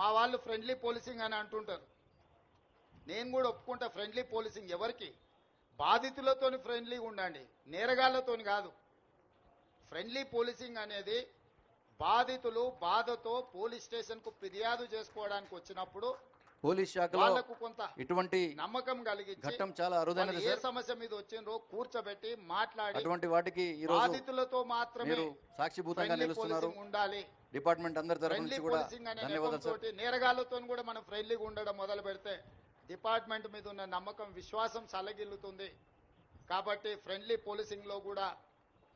మా వాళ్ళు friendly policing అని అంటుంటారు. నేను కూడా ఒప్పుకుంటా ఫ్రెండ్లీ పోలీసింగ్ ఎవరికి? బాధితులతోని ఫ్రెండ్లీగా ఉండండి నేరగాళ్ళతోని కాదు. ఫ్రెండ్లీ పోలీసింగ్ అనేది బాధితులు బాధతో పోలీస్ స్టేషన్కు ఫిర్యాదు చేసుకోవడానికి వచ్చినప్పుడు పోలీస్ శాఖలో కొంత ఇటువంటి నమ్మకం కలిగించి ఘట్టం చాలా అరుదైనది వాళ్ళు ఏ సార్. సమస్య మీద వచ్చిండ్రో కూర్చోబెట్టి మాట్లాడి అటువంటి వాటికి ఈ రోజు బాధితులతో మాత్రమే మీరు సాక్షిభూతంగా friendly నిలుస్తున్నారు. policing ఉండాలి. డిపార్ట్మెంట్ అందరి తరఫు ఫ్రెండ్లీ నుంచి కూడా పోలీసింగ్ అనే ధన్యవాదాలు సార్. నెపంతోటి నేరగాళ్ళతో కూడా మనం ఫ్రెండ్లీగా ఉండడం మొదలు పెడితే డిపార్ట్మెంట్ మీద ఉన్న నమ్మకం విశ్వాసం సలగిల్లుతుంది. కాబట్టి ఫ్రెండ్లీ పోలీసింగ్లో కూడా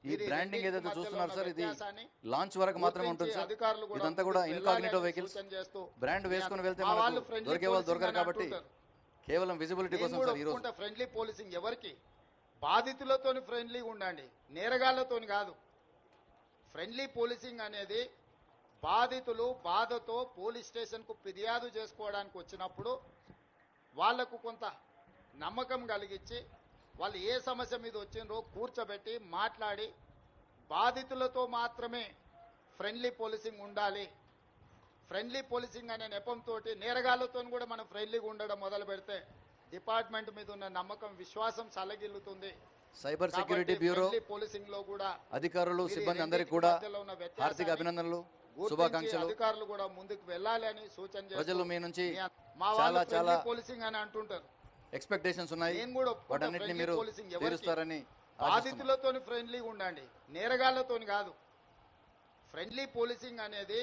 ఈ బ్రాండింగ్ ఏదైతే చూస్తున్నారు సార్ ఇది లాంచ్ వరకు మాత్రమే ఉంటుంది సార్. ఇదంతా కూడా ఇన్కాగ్నిటో వెహికల్స్ బ్రాండ్ వేసుకొని వెళ్తే మనకు దొరికే వాళ్ళు దొరకరు కాబట్టి. కేవలం విజిబిలిటీ కోసం సార్ ఈ రోజు. ఒప్పుకుంటా ఫ్రెండ్లీ పోలీసింగ్ ఎవరికి? బాధితులతోని ఫ్రెండ్లీగా ఉండండి. నేరగాళ్ళతోని కాదు. ఫ్రెండ్లీ పోలీసింగ్ అనేది బాధితులు బాధతో పోలీస్ స్టేషన్కు ఫిర్యాదు చేసుకోవడానికి వచ్చినప్పుడు వాళ్ళకు కొంత నమ్మకం కలిగించి వాళ్ళు ఏ సమస్య మీద వచ్చిండ్రో కూర్చోబెట్టి మాట్లాడి బాధితులతో మాత్రమే ఫ్రెండ్లీ పోలీసింగ్ ఉండాలి. ఫ్రెండ్లీ పోలీసింగ్ అనే నెపంతో నేరగాళ్ళతో కూడా మనం ఫ్రెండ్లీగా ఉండడం మొదలు పెడితే డిపార్ట్మెంట్ మీద ఉన్న నమ్మకం విశ్వాసం సలగిల్లుతుంది. సైబర్ సెక్యూరిటీ బ్యూరో policing లో కూడా అధికారులు సిబ్బంది అందరికీ కూడా హార్దిక అభినందనలు శుభాకాంక్షలు. అధికారులు కూడా ముందుకు వెళ్ళాలి అని సూచన ప్రజలు మీ నుంచి చాలా వాళ్ళు చాలా policing అని అంటుంటారు. ఎక్స్పెక్టేషన్స్ ఉన్నాయి నేను కూడా ఒప్పుకుంటా వాటన్నిటిని friendly మీరు ఎవరికి? తీరుస్తారని ఆశిస్తున్నాం. బాధితులతోని ఫ్రెండ్లీగా ఉండండి నేరగాళ్ళతోని కాదు ఫ్రెండ్లీ పోలీసింగ్ అనేది